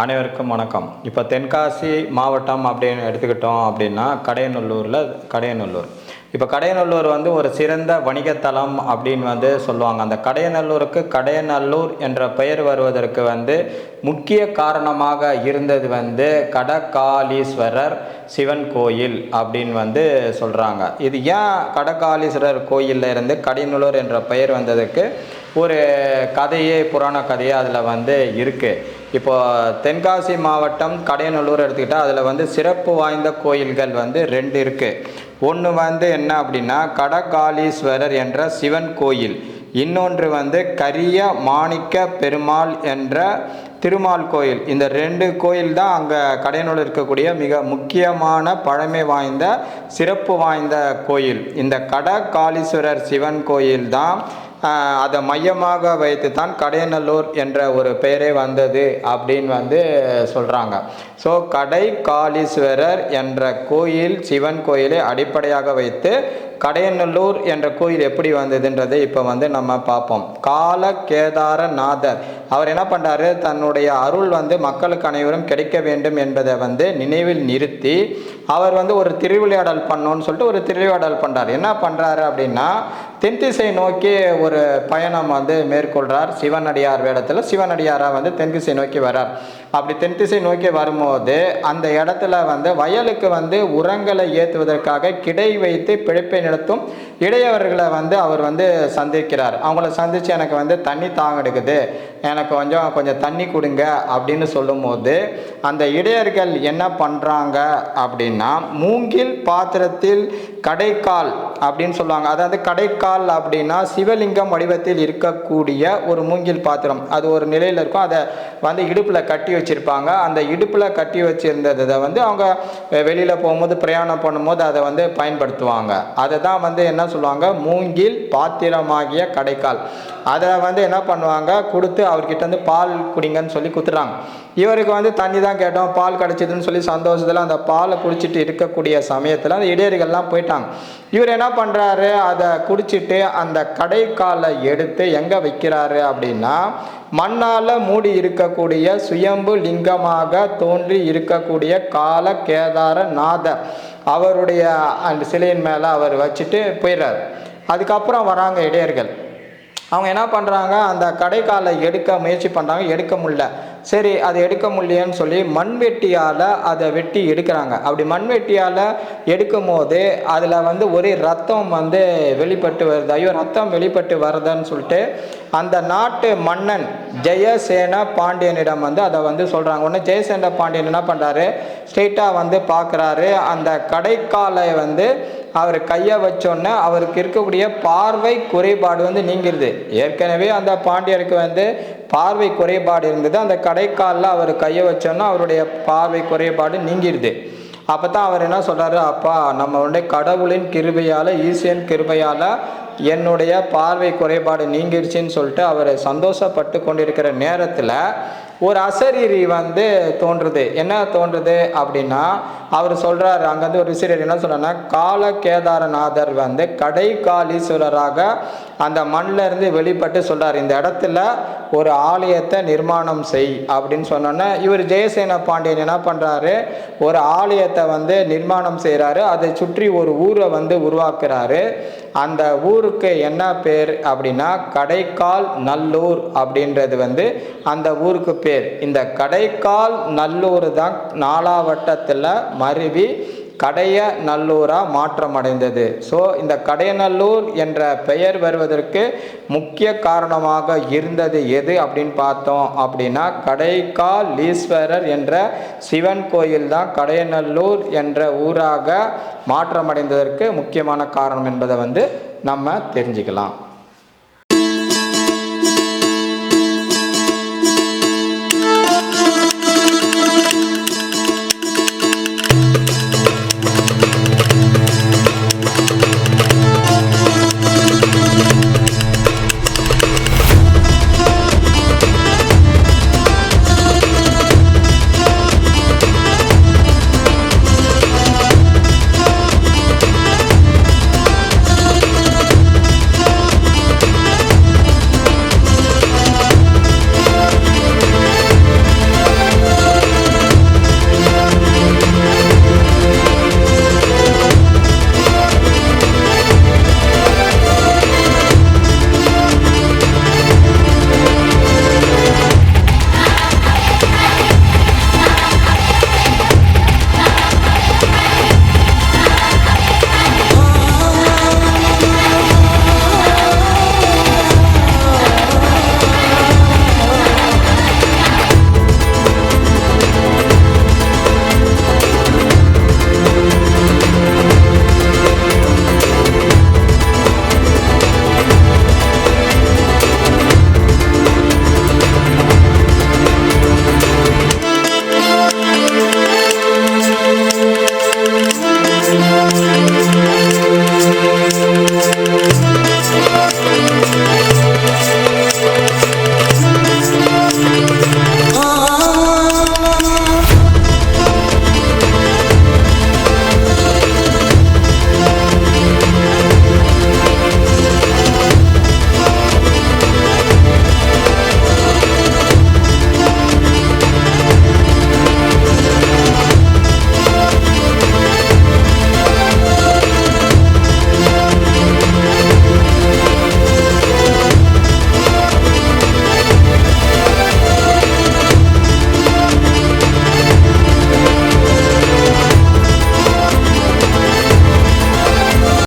அனைவருக்கும் வணக்கம். இப்போ தென்காசி மாவட்டம் அப்படின்னு எடுத்துக்கிட்டோம் அப்படின்னா கடையநல்லூரில் கடையநல்லூர். இப்போ கடையநல்லூர் வந்து ஒரு சிறந்த வணிகத்தலம் அப்படின்னு வந்து சொல்லுவாங்க. அந்த கடையநல்லூருக்கு கடையநல்லூர் என்ற பெயர் வருவதற்கு வந்து முக்கிய காரணமாக இருந்தது வந்து கடகாலீஸ்வரர் சிவன் கோயில் அப்படின்னு வந்து சொல்கிறாங்க இது ஏன் கடகாலீஸ்வரர் கோயிலில் இருந்து கடையநல்லூர் என்ற பெயர் வந்ததுக்கு ஒரு கதையே புராண கதையே அதில் வந்து இருக்குது இப்போ தென்காசி மாவட்டம் கடையநல்லூர் எடுத்துக்கிட்டால் அதில் வந்து சிறப்பு வாய்ந்த கோயில்கள் வந்து ரெண்டு இருக்குது ஒன்று வந்து என்ன அப்படின்னா கடகாலீஸ்வரர் என்ற சிவன் கோயில். இன்னொன்று வந்து கரிய மாணிக்க பெருமாள் என்ற திருமால் கோயில். இந்த ரெண்டு கோயில் தான் அங்கே கடையனூர் இருக்கக்கூடிய மிக முக்கியமான பழமை வாய்ந்த சிறப்பு வாய்ந்த கோயில். இந்த கடகாலீஸ்வரர் சிவன் கோயில் தான் அதை மையமாக வைத்து தான் கடையநல்லூர் என்ற ஒரு பெயரே வந்தது அப்படின்னு வந்து சொல்கிறாங்க ஸோ கடை காளீஸ்வரர் என்ற கோயில் சிவன் கோயிலை அடிப்படையாக வைத்து கடையநல்லூர் என்ற கோயில் எப்படி வந்ததுன்றதை இப்போ வந்து நம்ம பார்ப்போம். கால கேதார நாதர் அவர் என்ன பண்ணுறாரு தன்னுடைய அருள் வந்து மக்களுக்கு அனைவரும் கிடைக்க வேண்டும் என்பதை வந்து நினைவில் நிறுத்தி அவர் வந்து ஒரு திருவிளையாடல் பண்ணோன்னு சொல்லிட்டு ஒரு திருவிளையாடல் பண்ணுறார் என்ன பண்ணுறாரு அப்படின்னா தென்திசை நோக்கி ஒரு பயணம் வந்து மேற்கொள்கிறார் சிவனடியார் வேடத்தில். சிவனடியாராக வந்து தென்திசை நோக்கி வரார் அப்படி தென்திசை நோக்கி வரும்போது அந்த இடத்துல வந்து வயலுக்கு வந்து உரங்களை ஏற்றுவதற்காக கிடை வைத்து பிழைப்பை நடத்தும் இடையவர்களை வந்து அவர் வந்து சந்திக்கிறார். அவங்கள சந்தித்து எனக்கு வந்து தண்ணி தாங்க எடுக்குது எனக்கு கொஞ்சம் கொஞ்சம் தண்ணி கொடுங்க அப்படின்னு சொல்லும்போது அந்த இடையர்கள் என்ன பண்ணுறாங்க அப்படின்னா மூங்கில் பாத்திரத்தில் கடைக்கால் அப்படின்னு சொல்லுவாங்க. அதாவது கடைக்கால் அப்படின்னா சிவலிங்கம் வடிவத்தில் இருக்கக்கூடிய ஒரு மூங்கில் பாத்திரம். அது ஒரு நிலையில் இருக்கும். அதை வந்து இடுப்பில் கட்டி வச்சுருப்பாங்க. அந்த இடுப்பில் கட்டி வச்சுருந்ததை வந்து அவங்க வெளியில் போகும்போது பிரயாணம் பண்ணும்போது அதை வந்து பயன்படுத்துவாங்க. அதை தான் வந்து என்ன சொல்லுவாங்க மூங்கில் பாத்திரமாகிய கடைக்கால். அதை வந்து என்ன பண்ணுவாங்க கொடுத்து அவர்கிட்ட வந்து பால் குடிங்கன்னு சொல்லி குத்துறாங்க. இவருக்கு வந்து தண்ணி தான் கேட்டோம் பால் கிடச்சிதுன்னு சொல்லி சந்தோஷத்தில் அந்த பாலை குடிச்சிட்டு இருக்கக்கூடிய சமயத்தில் அந்த இடையர்கள்லாம் போயிட்டாங்க. இவர் என்ன பண்ணுறாரு அதை குடிச்சிட்டு அந்த கடைக்காலை எடுத்து எங்கே வைக்கிறாரு அப்படின்னா மண்ணால் மூடி இருக்கக்கூடிய சுயம்பு லிங்கமாக தோன்றி இருக்கக்கூடிய கால கேதார நாதர் அவருடைய அந்த சிலையின் மேலே அவர் வச்சுட்டு போயிடுறார். அதுக்கப்புறம் வராங்க இடையர்கள். அவங்க என்ன பண்ணுறாங்க அந்த கடைக்காலை எடுக்க முயற்சி பண்ணுறாங்க எடுக்க முடியல. சரி அது எடுக்க முடியலன்னு சொல்லி மண்வெட்டியால் அதை வெட்டி எடுக்கிறாங்க. அப்படி மண்வெட்டியால் எடுக்கும் போது அதில் வந்து ஒரே ரத்தம் வந்து வெளிப்பட்டு வருது. ஐயோ ரத்தம் வெளிப்பட்டு வருதுன்னு சொல்லிட்டு அந்த நாட்டு மன்னன் ஜெயசேன பாண்டியனிடம் வந்து அதை வந்து சொல்கிறாங்க உடனே ஜெயசேன பாண்டியன் என்ன பண்ணுறாரு ஸ்ட்ரெயிட்டாக வந்து பார்க்குறாரு அந்த கடைக்காலை வந்து அவர் கையை வச்சோன்னே அவருக்கு இருக்கக்கூடிய பார்வை குறைபாடு வந்து நீங்கிருது. ஏற்கனவே அந்த பாண்டியருக்கு வந்து பார்வை குறைபாடு இருந்தது. அந்த கடைக்காலில் அவர் கையை வச்சோன்னா அவருடைய பார்வை குறைபாடு நீங்கிருது. அப்போ தான் அவர் என்ன சொல்கிறாரு அப்பா நம்மளுடைய கடவுளின் கிருபையால் ஈசியன் கிருபையால் என்னுடைய பார்வை குறைபாடு நீங்கிடுச்சின்னு சொல்லிட்டு அவர் சந்தோஷப்பட்டு கொண்டிருக்கிற நேரத்தில் ஒரு அசரீரி வந்து தோன்றுது. என்ன தோன்றுது அப்படின்னா அவர் சொல்கிறாரு அங்கேருந்து ஒரு விசிறர் என்ன சொன்னார்னா கால கேதாரநாதர் வந்து கடைகாலீஸ்வரராக அந்த மண்ணில் இருந்து வெளிப்பட்டு சொல்கிறார் இந்த இடத்துல ஒரு ஆலயத்தை நிர்மாணம் செய் அப்படின்னு சொன்னோன்னே இவர் ஜெயசேன பாண்டியன் என்ன பண்ணுறாரு ஒரு ஆலயத்தை வந்து நிர்மாணம் செய்கிறாரு அதை சுற்றி ஒரு ஊரை வந்து உருவாக்குறாரு. அந்த ஊருக்கு என்ன பேர் அப்படின்னா கடைக்கால் நல்லூர் அப்படின்றது வந்து அந்த ஊருக்கு பேர். இந்த கடைக்கால் நல்லூர் தான் நாலாவட்டத்தில் மருவி கடைய நல்லூராக மாற்றம் அடைந்தது ஸோ இந்த கடையநல்லூர் என்ற பெயர் வருவதற்கு முக்கிய காரணமாக இருந்தது எது அப்படின்னு பார்த்தோம் அப்படின்னா கடைக்கால் ஈஸ்வரர் என்ற சிவன் கோயில் தான் கடையநல்லூர் என்ற ஊராக மாற்றமடைந்ததற்கு முக்கியமான காரணம் என்பதை வந்து நம்ம தெரிஞ்சுக்கலாம்.